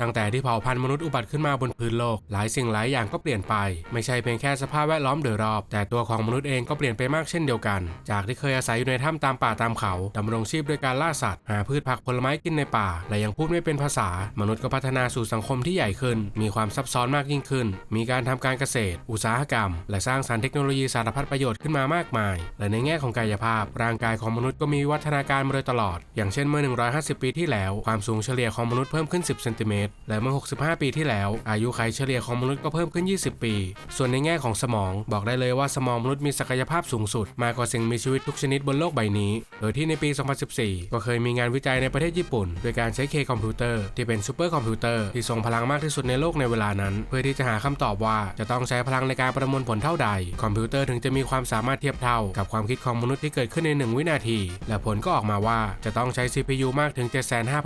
ตั้งแต่ที่เผ่าพันธุ์มนุษย์อุบัติขึ้นมาบนพื้นโลก หลายสิ่งหลายอย่างก็เปลี่ยนไป ไม่ใช่เพียงแค่สภาพแวดล้อมโดยรอบ แต่ตัวของมนุษย์เองก็เปลี่ยนไปมากเช่นเดียวกัน จากที่เคยอาศัยอยู่ในถ้ำตามป่าตามเขาดำรงชีพด้วยการล่าสัตว์ หาพืชผักผลไม้กินในป่า และยังพูดไม่เป็นภาษา มนุษย์ก็พัฒนาสู่สังคมที่ใหญ่ขึ้น มีความซับซ้อนมากยิ่งขึ้น มีการทำการเกษตร อุตสาหกรรม และสร้างสรรค์เทคโนโลยีสารพัดประโยชน์ขึ้นมามากมาย และในแง่ของกายภาพ ร่างกายของมนุษย์ก็มีวิวัฒนาการมาโดยตลอด อย่างเช่นเมื่อ 150 ปีที่แล้วความสูงเฉลี่ยของมนุษย์เพิ่มขึ้น 10 เซนติเมตรและเมื่อ 65 ปีที่แล้ว อายุขัยเฉลี่ยของมนุษย์ก็เพิ่มขึ้น 20 ปี ส่วนในแง่ของสมองบอกได้เลยว่าสมองมนุษย์มีศักยภาพสูงสุด มากกว่าสิ่งมีชีวิตทุกชนิดบนโลกใบนี้ โดยที่ในปี 2014 ก็เคยมีงานวิจัยในประเทศญี่ปุ่น โดยการใช้เคคอมพิวเตอร์ที่เป็นซูเปอร์คอมพิวเตอร์ที่ทรงพลังมากที่สุดในโลกในเวลานั้น เพื่อที่จะหาคำตอบว่าจะต้องใช้พลังในการประมวลผลเท่าใด คอมพิวเตอร์ถึงจะมีความสามารถเทียบเท่ากับความคิดของมนุษย์ที่เกิดขึ้นใน 1 วินาที และผลก็ออกมาว่าจะต้องใช้ CPU มากถึง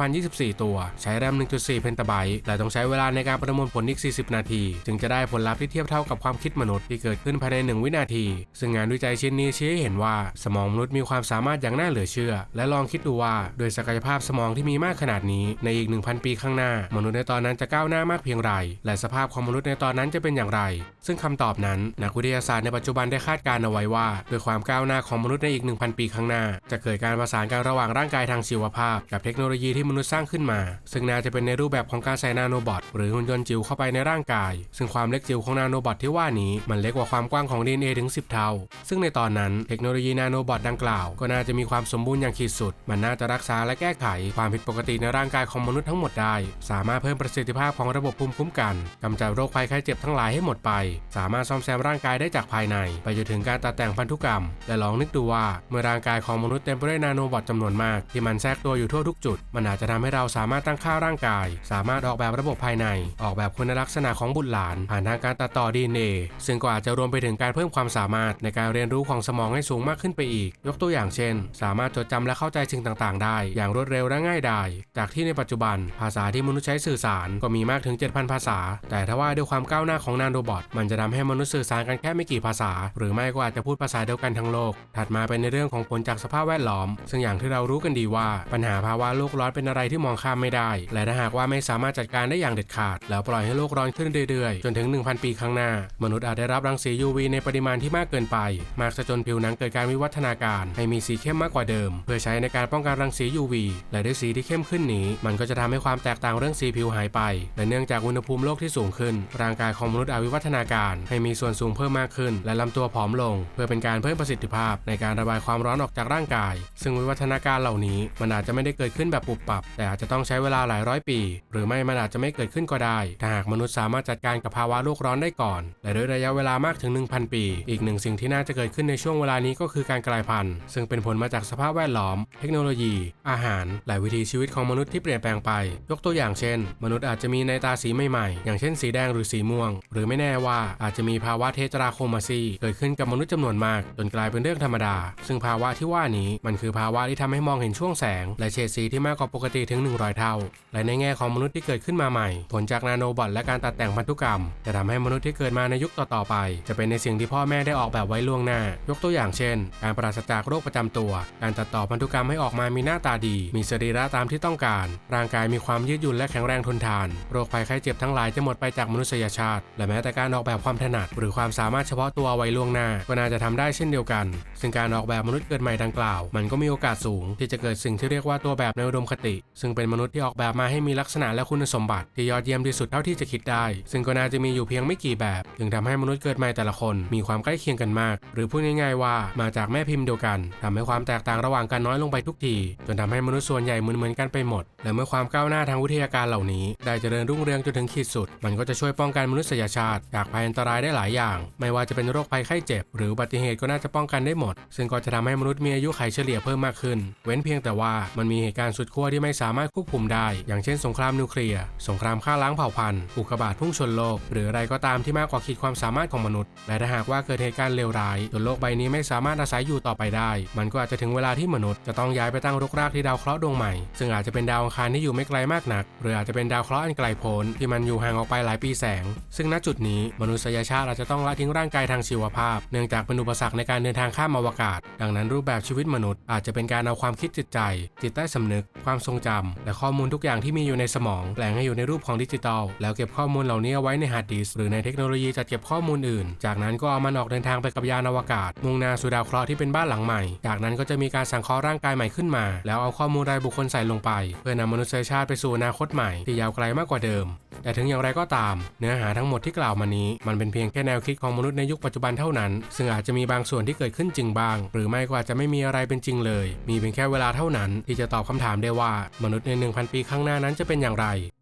75,024 ตัว ใช้แรม 1.4 เพนตาไบต์และต้องใช้เวลาในการประมวลผลอีก 40 นาที จึงจะได้ผลลัพธ์ที่เทียบเท่ากับความคิดมนุษย์ที่เกิดขึ้นภายใน 1 วินาที ซึ่งงานวิจัยชิ้นนี้ชี้ให้เห็นว่าสมองมนุษย์มีความสามารถอย่างน่าเหลือเชื่อ และลองคิดดูว่าโดยศักยภาพสมองที่มีมากขนาดนี้ในอีก 1,000 ปีข้างหน้า มนุษย์ในตอนนั้นจะก้าวหน้ามากเพียงไร และสภาพของมนุษย์ในตอนนั้นจะเป็นอย่างไร ซึ่งคำตอบนั้นนักวิทยาศาสตร์ในปัจจุบันได้คาดการณ์เอาไว้ว่าด้วยความก้าวหน้าของมนุษย์ในอีก 1,000 ปีข้างหน้า จะเกิดการประสานกันระหว่างร่างกายทางชีวภาพ กับเทคโนโลยีที่มนุษย์สร้างขึ้นมา ซึ่งน่าจะเป็นในรูปแบบของการใส่นาโนบอทหรือหุ่นยนต์จิ๋วเข้าไปในร่างกาย ซึ่งความเล็กจิ๋วของนาโนบอทที่ว่านี้มันเล็กกว่าความกว้างของ DNA ถึง 10 เท่า ซึ่งในตอนนั้นเทคโนโลยีนาโนบอทดังกล่าว ก็น่าจะมีความสมบูรณ์อย่างขีดสุด มันน่าจะรักษาและแก้ไขความผิดปกติในร่างกายของมนุษย์ทั้งหมดได้ สามารถเพิ่มประสิทธิภาพของระบบภูมิคุ้มกันกำจัดโรคภัยไข้เจ็บทั้งหลายให้หมดไป สามารถซ่อมแซมร่างกายได้จากภายใน ไปจนถึงการตัดแต่งพันธุกรรม และลองนึกดูว่าเมื่อร่างกายของมนุษย์เต็มไปด้วยนาโนบอทจำนวนมาก ที่มันแทรกตัวอยู่ทั่วทุกจุด มันอาจจะทำให้เราสามารถตั้งค่าร่างกาย สามารถออกแบบระบบภายใน ออกแบบคุณลักษณะของบุตรหลาน ผ่านทางการตัดต่อ DNA ซึ่งก็อาจจะรวมไปถึงการเพิ่มความสามารถในการเรียนรู้ของสมองให้สูงมากขึ้นไปอีก ยกตัวอย่างเช่น สามารถจดจำและเข้าใจสิ่งต่างๆ ได้ อย่างรวดเร็วและง่ายดายจากที่ในปัจจุบัน ภาษาที่มนุษย์ใช้สื่อสารก็มีมากถึง 7,000 ภาษา แต่ถ้าว่าด้วยความก้าวหน้าของนาโนบอทมันจะทำให้มนุษย์สื่อสารกันแค่ไม่กี่ภาษา หรือไม่ก็อาจจะพูดภาษาเดียวกันทั้งโลก ถัดมาเป็นในเรื่องของผลจากสภาพแวดล้อม ซึ่งอย่างที่เรารู้กันดีว่า ปัญหาภาวะโลกร้อนเป็นอะไรที่มองข้ามไม่ได้ และถ้าหากว่าไม่สามารถจัดการได้อย่างเด็ดขาด แล้วปล่อยให้โลกร้อนขึ้นเรื่อยๆ จนถึง 1,000 ปีข้างหน้า มนุษย์อาจได้รับรังสี UV ในปริมาณที่มากเกินไป มากจนผิวหนังเกิดการวิวัฒนาการ ให้มีสีเข้มมากกว่าเดิม เพื่อใช้ในการป้องกันรังสี UV และด้วยสีที่เข้มขึ้นนี้ มันก็จะทำให้ความแตกต่างเรื่องสีผิวหายไป และเนื่องจากอุณหภูมิโลกที่สูงขึ้น ร่างกายของมนุษย์อาจวิวัฒนาการ ให้มีส่วนสูงเพิ่มมากขึ้น และลำตัวผอมลง เพื่อเป็นการเพิ่มประสิทธิภาพ ในการระบายความร้อนออกจากร่างกาย ซึ่งวิวัฒนาการเหล่านี้ มันอาจจะไม่ได้เกิดขึ้นแบบปุบปับ แต่อาจจะต้องใช้เวลาหลายร้อยปี หรือือไม่มันอาจจะไม่เกิดขึ้นก็ได้ถ้าหากมนุษย์สามารถจัดการกับภาวะโลกร้อนได้ก่อน และด้วยระยะเวลามากถึง 1,000 ปี อีกหนึ่งสิ่งที่น่าจะเกิดขึ้นในช่วงเวลานี้ก็คือการกลายพันธุ์ ซึ่งเป็นผลมาจากสภาพแวดล้อม เทคโนโลยี อาหาร และวิถีชีวิตของมนุษย์ที่เปลี่ยนแปลงไป ยกตัวอย่างเช่น มนุษย์อาจจะมีในตาสีใหม่ๆ อย่างเช่นสีแดงหรือสีม่วง หรือไม่แน่ว่าอาจจะมีภาวะเทตราโคมาซีเกิดขึ้นกับมนุษย์จำนวนมาก จนกลายเป็นเรื่องธรรมดา ซึ่งภาวะที่ว่านี้มันคือภาวะที่ทำให้มองเห็นช่วงแสง และเฉดสีที่มากกว่าปกติถึง 100 เท่า และในแง่ของมนุษย์ที่เกิดขึ้นมาใหม่ ผลจากนาโนบอทและการตัดแต่งพันธุกรรม จะทำให้มนุษย์ที่เกิดมาในยุคต่อๆไป จะเป็นในสิ่งที่พ่อแม่ได้ออกแบบไว้ล่วงหน้า ยกตัวอย่างเช่น การปราศจากโรคประจำตัว การตัดต่อพันธุกรรมให้ออกมามีหน้าตาดี มีสรีระตามที่ต้องการ ร่างกายมีความยืดหยุ่นและแข็งแรงทนทาน โรคภัยไข้เจ็บทั้งหลายจะหมดไปจากมนุษยชาติ และแม้แต่การออกแบบความถนัด หรือความสามารถเฉพาะตัวไว้ล่วงหน้าก็น่าจะทำได้เช่นเดียวกัน ซึ่งการออกแบบมนุษย์เกิดใหม่ดังกล่าว มันก็มีโอกาสสูง ที่จะเกิดสิ่งที่เรียกว่าตัวแบบในอุดมคติ ซึ่งเป็นมนุษย์ที่ออกแบบมาให้มีลักษณะและคุณสมบัติที่ยอดเยี่ยมที่สุดเท่าที่จะคิดได้ ซึ่งก็น่าจะมีอยู่เพียงไม่กี่แบบจึงทำให้มนุษย์เกิดใหม่แต่ละคนมีความใกล้เคียงกันมาก หรือพูดง่ายๆว่ามาจากแม่พิมพ์เดียวกันทำให้ความแตกต่างระหว่างกันน้อยลงไปทุกที จนทำให้มนุษย์ส่วนใหญ่เหมือนๆกันไปหมด และเมื่อความก้าวหน้าทางวิทยาการเหล่านี้ ได้เจริญรุ่งเรืองจนถึงขีดสุด มันก็จะช่วยป้องกันมนุษยชาติจากภัยอันตรายได้หลายอย่าง ไม่ว่าจะเป็นโรคภัยไข้เจ็บ หรืออุบัติเหตุก็น่าจะป้องกันได้หมด ซึ่งก็จะทำให้มนุษย์มีอายุขัยเฉลี่ยเพิ่มมากขึ้น เว้นเพียงแต่ว่ามันมีเหตุการณ์สุดขั้วที่ไม่สามารถควบคุมได้ อย่างเช่นสงครามนิวเคลียร์ สงครามฆ่าล้างเผ่าพันธุ์อุกกาบาตพุ่งชนโลก หรืออะไรก็ตามที่มากกว่าขีดความสามารถของมนุษย์ และถ้าหากว่าเกิดเหตุการณ์เลวร้ายจนโลกใบนี้ไม่สามารถอาศัยอยู่ต่อไปได้ มันก็อาจจะถึงเวลาที่มนุษย์จะต้องย้ายไปตั้งรกรากที่ดาวเคราะห์ดวงใหม่ ซึ่งอาจจะเป็นดาวอังคารที่อยู่ไม่ไกลมากนัก หรืออาจจะเป็นดาวเคราะห์อันไกลโพ้นที่มันอยู่ห่างออกไปหลายปีแสง ซึ่งณจุดนี้มนุษยชาติอาจจะต้องละทิ้งร่างกายทางชีวภาพ เนื่องจากเป็นอุปสรรคในการเดินทางข้ามอวกาศ ดังนั้นรูปแบบชีวิตมนุษย์อาจจะเป็นการเอาความคิดจิตใจ จิตใต้สำนึก ความทรงจำและข้อมูลทุกอย่างที่มีอยู่ในสมององแปลงให้อยู่ในรูปของดิจิตอลแล้วเก็บข้อมูลเหล่านี้ไว้ในฮาร์ดดิสหรือในเทคโนโลยีจัดเก็บข้อมูลอื่น จากนั้นก็เอามันออกเดินทางไปกับยานอวกาศ มุ่งหน้าสู่ดาวเคราะห์ที่เป็นบ้านหลังใหม่ จากนั้นก็จะมีการสังเคราะห์ร่างกายใหม่ขึ้นมา แล้วเอาข้อมูลรายบุคคลใส่ลงไป เพื่อนำมนุษยชาติไปสู่อนาคตใหม่ที่ยาวไกลมากกว่าเดิม แต่ถึงอย่างไรก็ตาม เนื้อหาทั้งหมดที่กล่าวมานี้ มันเป็นเพียงแค่แนวคิดของมนุษย์ในยุคปัจจุบันเท่านั้น ซึ่งอาจจะมีบางส่วนที่เกิดขึ้นจริงบ้าง หรือไม่ก็อาจจะไม่มีอะไรเป็นจริงเลย มีเพียงแค่เวลาเท่านั้น ที่จะตอบคำถามได้ว่ามนุษย์ใน 1,000 ปีข้างหน้านั้นจะเป็นอย่างไร cai.